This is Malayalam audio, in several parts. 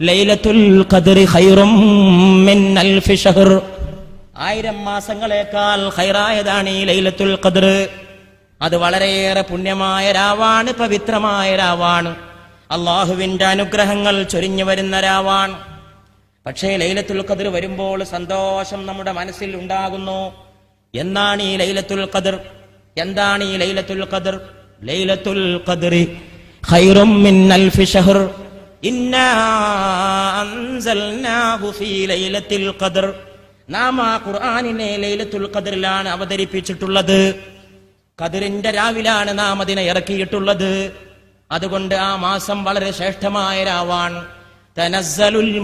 ലൈലത്തുൽ ആയിരം മാസങ്ങളേക്കാൾ ഖൈറായതാണ് ഈ ലൈലത്തുൽ ഖദ്ർ. അത് വളരെയേറെ പുണ്യമായ രാവാണ് പവിത്രമായ രാവാണ്. അള്ളാഹുവിന്റെ അനുഗ്രഹങ്ങൾ ചൊരിഞ്ഞു വരുന്ന രാവാണ്. പക്ഷേ ലൈലത്തുൽ ഖദർ വരുമ്പോൾ സന്തോഷം നമ്മുടെ മനസ്സിൽ ഉണ്ടാകുന്നു. എന്നാണ് ഈ ലൈലത്തുൽ ഖദർ? എന്താണ് ഈ ലൈലത്തുൽ ഖദർ? ലൈലത്തുൽ ഖദറി ഖൈറും മിൻ അൽഫി നാം അവതരിപ്പിച്ചിട്ടുള്ളത്. കതിറിന്റെ രാവിലാണ് നാം അതിനെ ഇറക്കിയിട്ടുള്ളത്. അതുകൊണ്ട് ആ മാസം വളരെ ശ്രേഷ്ഠമായ രാവാണ്. തനസ്സലുൽ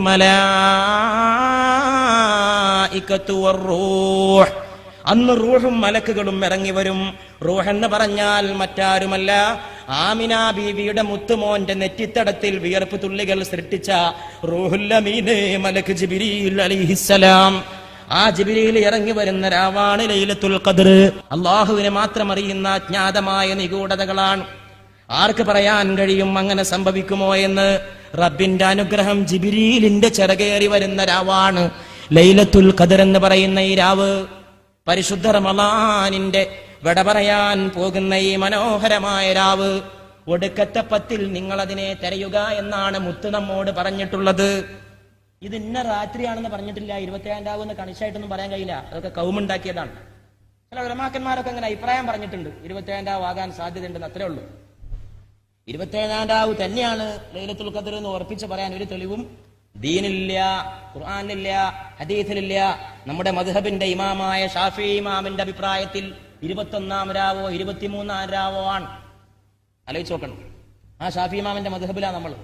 അന്ന് റൂഹും മലക്കുകളും ഇറങ്ങി വരും. റൂഹ് എന്ന് പറഞ്ഞാൽ മറ്റാരുമല്ല ആമിന ബീവിയുടെ മുത്തുമോന്റെ നെറ്റിത്തടത്തിൽ വിയർപ്പ് തുള്ളികൾ സൃഷ്ടിച്ച റൂഹുല്ലമീനെ മലക്ക് ആ ജിബിരിയിൽ ഇറങ്ങി വരുന്ന രാവാണ് ലൈലത്തുൽ ഖദർ. അള്ളാഹുവിനെ മാത്രം അറിയുന്ന അജ്ഞാതമായ നിഗൂഢതകളാണ്. ആർക്ക് പറയാൻ കഴിയും അങ്ങനെ സംഭവിക്കുമോ എന്ന്? റബ്ബിന്റെ അനുഗ്രഹം ജിബിരിയിലിന്റെ ചിറകേറി വരുന്ന രാവാണ് ലൈലത്തുൽ ഖദർ എന്ന് പറയുന്ന ഈ രാവ്. പരിശുദ്ധ റമളാനിന്റെ വിട പറയാൻ പോകുന്ന ഈ മനോഹരമായ രാവ് ഒടുക്കത്തെ പത്തിൽ നിങ്ങൾ അതിനെ തെരയുക എന്നാണ് മുത്ത് നമ്മോട് പറഞ്ഞിട്ടുള്ളത്. ഇത് ഇന്ന രാത്രിയാണെന്ന് പറഞ്ഞിട്ടില്ല. ഇരുപത്തിയാം രാവ് എന്ന് കണിശായിട്ടൊന്നും പറയാൻ കഴിയില്ല. അതൊക്കെ കൗമുണ്ടാക്കിയതാണ്. ചില ഉലമാക്കന്മാരൊക്കെ അങ്ങനെ അഭിപ്രായം പറഞ്ഞിട്ടുണ്ട്. ഇരുപത്തിയാം രാവ് ആകാൻ സാധ്യതയുണ്ടെന്ന് അത്രേ ഉള്ളൂ. ഇരുപത്തിയേഴാം രാവ് തന്നെയാണ് ലൈലത്തുൽ ഖദർ എന്ന് ഉറപ്പിച്ച് പറയാൻ ഒരു തെളിവും. ദീനില്ല ഖുർആാനില്ല ഹദീസിലില്ല. നമ്മുടെ മധുഹബിന്റെ ഇമാമായ ഷാഫി ഇമാമിന്റെ അഭിപ്രായത്തിൽ ഇരുപത്തൊന്നാം രാവോ ഇരുപത്തിമൂന്നാം രാവോ ആണ്. ആലോചിച്ച് നോക്കണം. ആ ഷാഫി ഇമാമിന്റെ മധുഹബിലാ നമ്മൾ.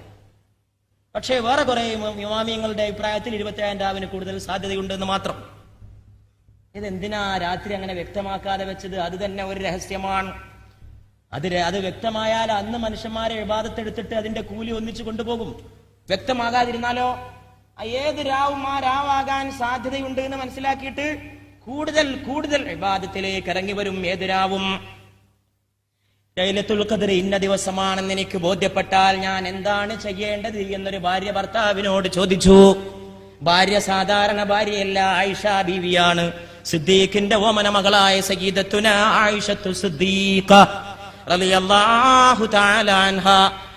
പക്ഷേ വേറെ കുറെ ഇമാമിയങ്ങളുടെ അഭിപ്രായത്തിൽ ഇരുപത്തേഴാം രാവിന് കൂടുതൽ സാധ്യതയുണ്ടെന്ന് മാത്രം. ഇതെന്തിനാ രാത്രി അങ്ങനെ വ്യക്തമാക്കാതെ വെച്ചത്? അത് തന്നെ ഒരു രഹസ്യമാണ്. അത് അത് വ്യക്തമായാൽ അന്ന് മനുഷ്യന്മാരെ വിവാദത്തെടുത്തിട്ട് അതിന്റെ കൂലി ഒന്നിച്ചു കൊണ്ടുപോകും. വ്യക്തമാകാതിരുന്നാലോ? ഏത് രാവും ആ രാവാകാൻ സാധ്യതയുണ്ട് എന്ന് മനസ്സിലാക്കിയിട്ട് കൂടുതൽ കൂടുതൽ വിവാദത്തിലേക്ക് ഇറങ്ങി വരും ഏതിരാവും? ലൈലത്തുൽ ഖദർ ഇന്ന ദിവസമാണെന്ന് എനിക്ക് ബോധ്യപ്പെട്ടാൽ ഞാൻ എന്താണ് ചെയ്യേണ്ടത് എന്നൊരു ഭാര്യ ഭർത്താവിനോട് ചോദിച്ചു. ഭാര്യ സാധാരണ ഭാര്യയല്ല ആയിഷ ബീവിയാണ്. സിദ്ദീഖിന്റെ ഓമന മകളായ സഗീദത്തുന ആയിഷത്തു സിദ്ദീഖ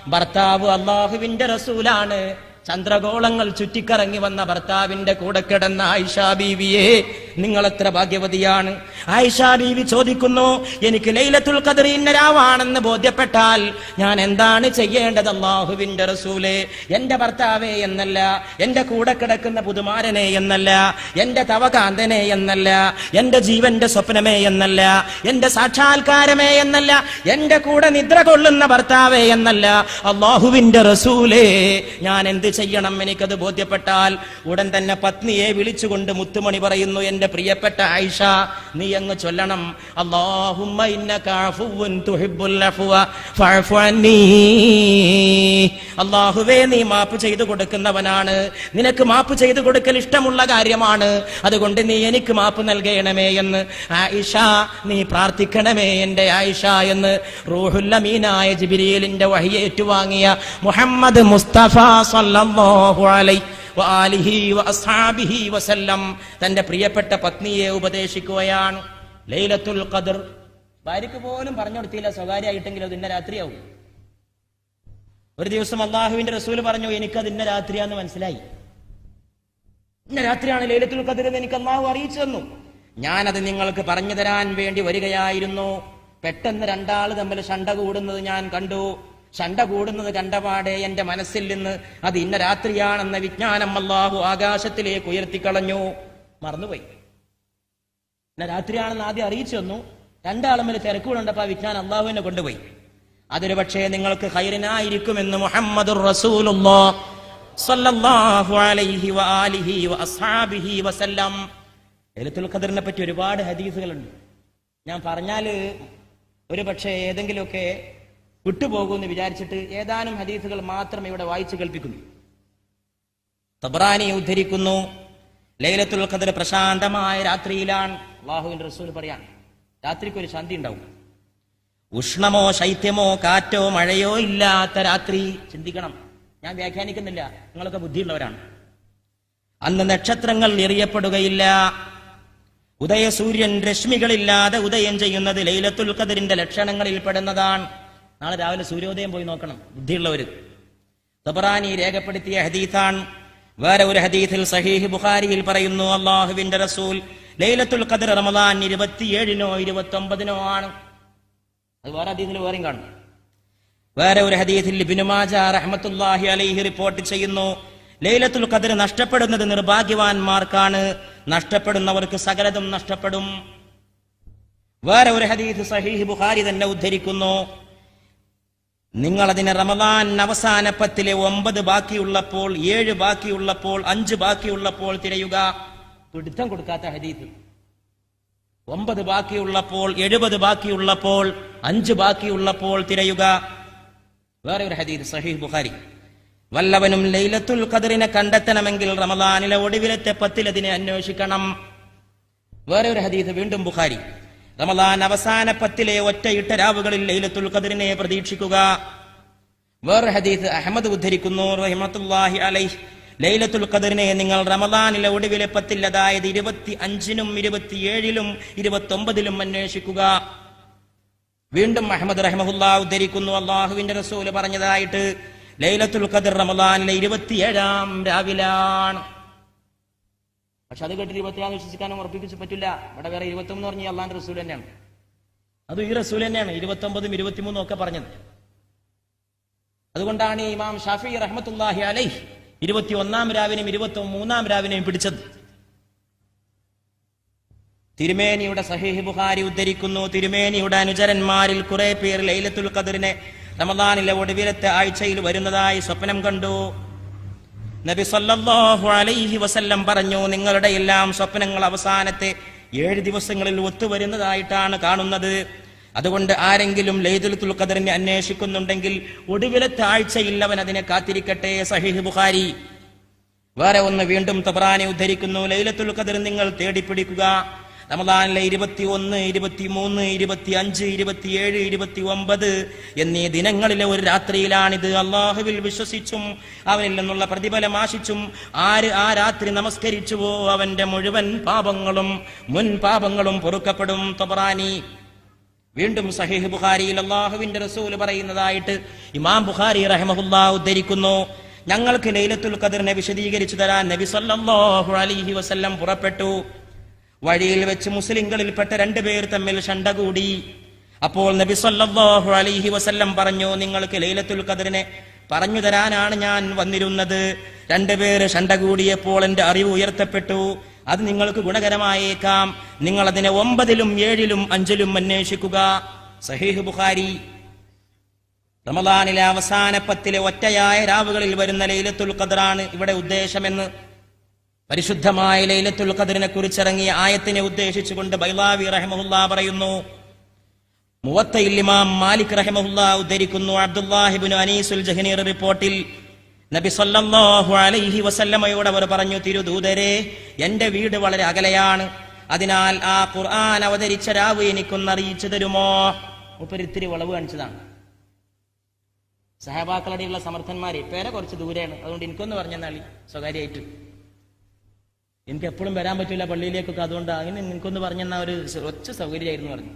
ഭർത്താവ് അള്ളാഹുവിന്റെ റസൂലാണ്. ചന്ദ്രഗോളങ്ങൾ ചുറ്റിക്കറങ്ങി വന്ന ഭർത്താവിന്റെ കൂടെ കിടന്ന ആയിഷ ബീവിയെ നിങ്ങൾ എത്ര ഭാഗ്യവതിയാണ്? ആയിഷാ ബീവി ചോദിക്കുന്നു എനിക്ക് ലൈലത്തുൽ ഖദർ ഇന്നരാവാണെന്ന് ബോധ്യപ്പെട്ടാൽ ഞാൻ എന്താണ് ചെയ്യേണ്ടത് അള്ളാഹുവിന്റെ റസൂലെ? എന്റെ ഭർത്താവേ എന്നല്ല എന്റെ കൂടെ കിടക്കുന്ന പുതുമാരനെ എന്നല്ല എന്റെ തവകാന്തനെ എന്നല്ല എന്റെ ജീവന്റെ സ്വപ്നമേ എന്നല്ല എന്റെ സാക്ഷാത്കാരമേ എന്നല്ല എന്റെ കൂടെ നിദ്ര കൊള്ളുന്ന ഭർത്താവേ എന്നല്ല. അള്ളാഹുവിന്റെ റസൂലേ ഞാൻ എന്ത് ചെയ്യണം? എനിക്കത് ബോധ്യപ്പെട്ടാൽ ഉടൻ തന്നെ പത്നിയെ വിളിച്ചുകൊണ്ട് മുത്തുമണി പറയുന്നു എന്റെ പ്രിയപ്പെട്ട ആയിഷ നീ അങ്ങ് ചൊല്ലണം. അള്ളാഹുവേ നീ മാപ്പ് ചെയ്തു കൊടുക്കുന്നവനാണ്. നിനക്ക് മാപ്പ് ചെയ്തു കൊടുക്കൽ ഇഷ്ടമുള്ള കാര്യമാണ്. അതുകൊണ്ട് നീ എനിക്ക് മാപ്പ് നൽകണമേ എന്ന്. ആയിഷ നീ പ്രാർത്ഥിക്കണമേ എന്റെ ആയിഷ എന്ന് റൂഹുല്ലമീനായ ജിബിരിയലിന്റെ വഹിയേറ്റുവാങ്ങിയ മുഹമ്മദ് മുസ്തഫ സല്ലല്ലാഹു അലൈഹി തന്റെ പ്രിയപ്പെട്ട പത്നിയെ ഉപദേശിക്കുകയാണ്. ലൈലത്തുൽ ഖദർ. ഭാര്യക്ക് പോലും പറഞ്ഞു കൊടുത്തില്ല സ്വകാര്യമായിട്ടെങ്കിലും അത് ഇന്ന രാത്രിയാവും. ഒരു ദിവസം അള്ളാഹുവിന്റെ റസൂൽ പറഞ്ഞു എനിക്കത് ഇന്ന രാത്രിയാന്ന് മനസ്സിലായി. ഇന്ന രാത്രിയാണ് ലൈലത്തുൽ ഖദർ എന്ന് എനിക്ക് അള്ളാഹു അറിയിച്ചു തന്നു. ഞാനത് നിങ്ങൾക്ക് പറഞ്ഞു തരാൻ വേണ്ടി വരികയായിരുന്നു. പെട്ടെന്ന് രണ്ടാൾ തമ്മിൽ ഷണ്ട കൂടുന്നത് ഞാൻ കണ്ടു. ശണ്ട കൂടുന്നത് കണ്ടപാടെ എന്റെ മനസ്സിൽ നിന്ന് അത് ഇന്ന രാത്രിയാണെന്ന വിജ്ഞാനം അല്ലാഹു ആകാശത്തിലേക്ക് ഉയർത്തിക്കളഞ്ഞു. മറന്നുപോയി. ഇന്ന രാത്രിയാണെന്ന് ആദ്യം അറിയിച്ചു തന്നു. രണ്ടാളും വലിയ തിരക്കുകളുണ്ടപ്പോ ആ വിജ്ഞാനം അള്ളാഹുവിനെ കൊണ്ടുപോയി. അതൊരു പക്ഷേ നിങ്ങൾക്ക് ഹൈറിനായിരിക്കുമെന്ന് മുഹമ്മദ് ലൈലത്തുൽ ഖദറിനെ പറ്റി ഒരുപാട് ഹദീസുകളുണ്ട്. ഞാൻ പറഞ്ഞാൽ ഒരു പക്ഷേ ഏതെങ്കിലുമൊക്കെ വിട്ടുപോകുമെന്ന് വിചാരിച്ചിട്ട് ഏതാനും ഹദീസുകൾ മാത്രം ഇവിടെ വായിച്ചു കേൾപ്പിക്കുന്നു. തബ്രാനി ഉദ്ധരിക്കുന്നു. ലൈലത്തുൽ ഖദർ പ്രശാന്തമായ രാത്രിയിലാണ്. അള്ളാഹുവിന്റെ റസൂൽ പറയാൻ രാത്രിക്ക് ഒരു ശാന്തി ഉണ്ടാവും. ഉഷ്ണമോ ശൈത്യമോ കാറ്റോ മഴയോ ഇല്ലാത്ത രാത്രി ചിന്തിക്കണം. ഞാൻ വ്യാഖ്യാനിക്കുന്നില്ല നിങ്ങളൊക്കെ ബുദ്ധിയുള്ളവരാണ്. അന്ന് നക്ഷത്രങ്ങൾ എറിയപ്പെടുകയില്ല. ഉദയസൂര്യൻ രശ്മികളില്ലാതെ ഉദയം ചെയ്യുന്നത് ലൈലത്തുൽ ഖദറിന്റെ ലക്ഷണങ്ങളിൽ പെടുന്നതാണ്. നാളെ രാവിലെ സൂര്യോദയം പോയി നോക്കണം ബുദ്ധിയുള്ളവർ തബറാനി രേഖപ്പെടുത്തിയ ഹദീഥാൻ വേറെ ഒരു ഹദീഥിൽ സഹീഹ് ബുഖാരിയിൽ പറയുന്നു അള്ളാഹുവിന്റെ റസൂൽ ലൈലത്തുൽ ഖദർ റമദാൻ ഇരുപത്തിയേഴിനോ ഇരുപത്തി ഒമ്പതിനോ ആണ്. അത് വേറെ ഹദീഥിൽ വേറെയും കാണും. വേറെ ഒരു ഹദീഥിൽ ബിനുമാജ റഹ്മത്തുല്ലാഹി അലൈഹി റിപ്പോർട്ട് ചെയ്യുന്നു ലൈലത്തുൽ ഖദർ നഷ്ടപ്പെടുന്നത് നിർഭാഗ്യവാന്മാർക്കാണ്. നഷ്ടപ്പെടുന്നവർക്ക് സകലതും നഷ്ടപ്പെടും. വേറെ ഒരു ഹദീസ് സഹീഹ് ബുഖാരി തന്നെ ഉദ്ധരിക്കുന്നു നിങ്ങൾ അതിനെ റമദാൻ അവസാന പത്തിലെ ഒമ്പത് ബാക്കിയുള്ളപ്പോൾ ഏഴ് ബാക്കിയുള്ളപ്പോൾ അഞ്ച് ബാക്കിയുള്ളപ്പോൾ തിരയുക. പിടുത്തം കൊടുക്കാത്ത ഹരീത് ഒമ്പത് ബാക്കിയുള്ളപ്പോൾ എഴുപത് ബാക്കിയുള്ളപ്പോൾ അഞ്ച് ബാക്കിയുള്ളപ്പോൾ തിരയുക. വേറെ ഒരു ഹദീദ് സഹീഹ് ബുഖാരി. വല്ലവനും ലൈലത്തുൽ ഖദറിനെ കണ്ടെത്തണമെങ്കിൽ റമദാനിലെ ഒടുവിലത്തെ പത്തിലതിനെ അന്വേഷിക്കണം. വേറെ ഒരു ഹദീദ് വീണ്ടും ബുഖാരി. റമദാൻ അവസാന പത്തിലെ ഒറ്റയിട്ട രാവുകളിൽ ലൈലത്തുൽ ഖദറിനെ പ്രതീക്ഷിക്കുക. വേറെ ഹദീസ് അഹമ്മദ് ഉദ്ധരിക്കുന്നു. റഹിമത്തുല്ലാഹി അലൈഹ്. ലൈലത്തുൽ ഖദറിനെ നിങ്ങൾ റമദാനിലെ ഒടുവിലെ പത്തിൽ അതായത് ഇരുപത്തി അഞ്ചിനും ഇരുപത്തിയേഴിലും ഇരുപത്തി ഒമ്പതിലും അന്വേഷിക്കുക. വീണ്ടും അഹമ്മദ് റഹ്മഹുല്ല ഉദ്ധരിക്കുന്നു. അള്ളാഹുവിന്റെ റസൂൽ പറഞ്ഞതായിട്ട് ലൈലത്തുൽ ഖദർ റമദാനിലെ ഇരുപത്തിയേഴാം രാവിലാണ്. പക്ഷെ അത് കേട്ടിട്ട് ഇരുപത്തിനാന്ന് വിശ്വസിക്കാനും ഉറപ്പിച്ച് പറ്റില്ല. ഇവിടെ വേറെ ഇരുപത്തി ഒന്ന് പറഞ്ഞ അള്ളാന്റെ റസൂൽ തന്നെയാണ്. അത് ഈ റസൂൽ തന്നെയാണ് ഇരുപത്തി ഒമ്പതും ഇരുപത്തിമൂന്നും ഒക്കെ പറഞ്ഞത്. അതുകൊണ്ടാണ് ഇമാം ഷാഫി റഹ്മത്തുല്ലാഹി അലൈ ഇരുപത്തി ഒന്നാം രാവിനെയും ഇരുപത്തി മൂന്നാം രാവിനെയും പിടിച്ചത്. തിരുമേനിയുടെ സഹീഹ് ബുഹാരി ഉദ്ധരിക്കുന്നു. തിരുമേനിയുടെ അനുചരന്മാരിൽ കുറെ പേർ ലൈലത്തുൽ ഖദറിനെ റമദാനിലെ ഒടുവിലത്തെ ആഴ്ചയിൽ വരുന്നതായി സ്വപ്നം കണ്ടു. നബി സല്ലല്ലാഹു അലൈഹി വസല്ലം പറഞ്ഞു നിങ്ങളുടെ എല്ലാം സ്വപ്നങ്ങൾ അവസാനത്തെ ഏഴ് ദിവസങ്ങളിൽ ഒത്തുവരുന്നതായിട്ടാണ് കാണുന്നത്. അതുകൊണ്ട് ആരെങ്കിലും ലൈദുൽ ഖദറിനെ അന്വേഷിക്കുന്നുണ്ടെങ്കിൽ ഒടുവിലത്തെ ആഴ്ചയിൽ അവൻ അതിനെ കാത്തിരിക്കട്ടെ സഹിഹ് ബുഖാരി. വേറെ ഒന്ന് വീണ്ടും തബ്രാനെ ഉദ്ധരിക്കുന്നു ലൈലത്തുൽ ഖദർ നിങ്ങൾ തേടിപ്പിടിക്കുക. റമദാനിലെ ഇരുപത്തി ഒന്ന് ഇരുപത്തി മൂന്ന് ഇരുപത്തി അഞ്ച് ഇരുപത്തിയേഴ് ഇരുപത്തി ഒമ്പത് എന്നീ ദിനങ്ങളിലെ ഒരു രാത്രിയിലാണിത്. അള്ളാഹുവിൽ വിശ്വസിച്ചും അവനിൽ നിന്നുള്ള പ്രതിഫലം ആശിച്ചും ആര് ആ രാത്രി നമസ്കരിച്ചുവോ അവന്റെ മുഴുവൻ പാപങ്ങളും മുൻ പാപങ്ങളും പൊറുക്കപ്പെടും. തൊബറാനി വീണ്ടും സഹീഹ് ബുഖാരിയിൽ അള്ളാഹുവിന്റെ റസൂൽ പറയുന്നതായിട്ട് ഇമാം ബുഖാരി റഹമഹുല്ല ഉദ്ധരിക്കുന്നു. ഞങ്ങൾക്ക് ലൈലത്തുൽ ഖദറിനെ വിശദീകരിച്ചു തരാൻ നബി സല്ലല്ലാഹു അലൈഹി വസല്ലം പുറപ്പെട്ടു. വഴിയിൽ വെച്ച് മുസ്ലിങ്ങളിൽപ്പെട്ട രണ്ടുപേർ തമ്മിൽ ഷണ്ട കൂടി. അപ്പോൾ നബി സല്ലല്ലാഹു അലൈഹി വസല്ലം പറഞ്ഞു നിങ്ങൾക്ക് ലൈലത്തുൽ ഖദറിനെ പറഞ്ഞു തരാനാണ് ഞാൻ വന്നിരുന്നത്. രണ്ടുപേര് ഷണ്ട കൂടിയപ്പോൾ എന്റെ അറിവ് ഉയർത്തപ്പെട്ടു. അത് നിങ്ങൾക്ക് ഗുണകരമായേക്കാം. നിങ്ങൾ അതിനെ ഒമ്പതിലും ഏഴിലും അഞ്ചിലും അന്വേഷിക്കുക. സഹീഹ് ബുഖാരി റമദാനിലെ അവസാന പത്തിലെ ഒറ്റയായ രാവുകളിൽ വരുന്ന ലൈലത്തുൽ ഖദറാണ് ഇവിടെ ഉദ്ദേശമെന്ന് പരിശുദ്ധമായ ലൈലത്തുൽ ഖദറിനെ കുറിച്ചിറങ്ങിയ ആയത്തിനെ ഉദ്ദേശിച്ചുകൊണ്ട് ബൈലാവി റഹ്മഹുല്ല പറയുന്നു മുവത്തയിൽ ഇമാം മാലിക് റഹ്മഹുല്ല ഉദ്ധരിക്കുന്നു. അബ്ദുല്ലാഹിബിൻ അനീസുൽ ജഹനീർ റിപ്പോർട്ടിൽ നബി സല്ലല്ലാഹു അലൈഹി വസല്ലമയോട് അവർ പറഞ്ഞു തിരുദൂതരെ എന്റെ വീട് വളരെ അകലെയാണ്. അതിനാൽ ആ ഖുർആൻ അവതരിച്ച രാവ് എനിക്കൊന്ന് അറിയിച്ചു തരുമോ ഒപ്പരിത്തിരി വളവ് കാണിച്ചതാണ്. സഹബാക്കളുടെയുള്ള സമർത്ഥന്മാരെ പേരെ കുറച്ച് ദൂരെയാണ്. അതുകൊണ്ട് എനിക്കൊന്ന് പറഞ്ഞെന്നാളി സ്വകാര്യമായിട്ട്. എനിക്ക് എപ്പോഴും വരാൻ പറ്റില്ല പള്ളിയിലേക്കൊക്കെ അതുകൊണ്ട് അങ്ങനെ നിനക്കൊന്ന് പറഞ്ഞെന്ന ഒരു ഒച്ച സൗകര്യമായിരുന്നു പറഞ്ഞു.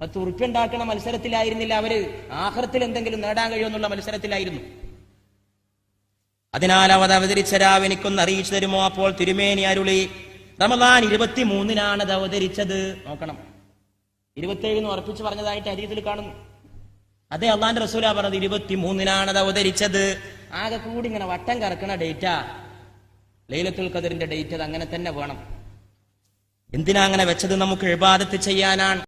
പത്ത് ഉറുപ്പ്യ ഉണ്ടാക്കുന്ന മത്സരത്തിലായിരുന്നില്ല അവർ. ആഹ്റത്തിൽ എന്തെങ്കിലും നേടാൻ കഴിയുമെന്നുള്ള മത്സരത്തിലായിരുന്നു. അതിനാൽ അവത് അവതരിച്ച രാവ് എനിക്കൊന്ന് അറിയിച്ചു തരുമോ? അപ്പോൾ തിരുമേനി അരുളി റമദാൻ ഇരുപത്തി മൂന്നിനാണ് അത് അവതരിച്ചത്. നോക്കണം. ഇരുപത്തിയേഴിന് ഉറപ്പിച്ച് പറഞ്ഞതായിട്ട് അരീതിൽ കാണുന്നു. അതെ അള്ളാന്റെ റസൂല പറഞ്ഞത് ഇരുപത്തി മൂന്നിനാണ് അത് അവതരിച്ചത്. ആകെ കൂടി ഇങ്ങനെ വട്ടം കറക്കുന്ന ഡേറ്റാ. ലൈലത്തുൽ ഖദറിന്റെ ഡേറ്റ് അത് അങ്ങനെ തന്നെ വേണം. എന്തിനാ അങ്ങനെ വെച്ചത്? നമുക്ക് എഴുപാദത്ത് ചെയ്യാനാണ്.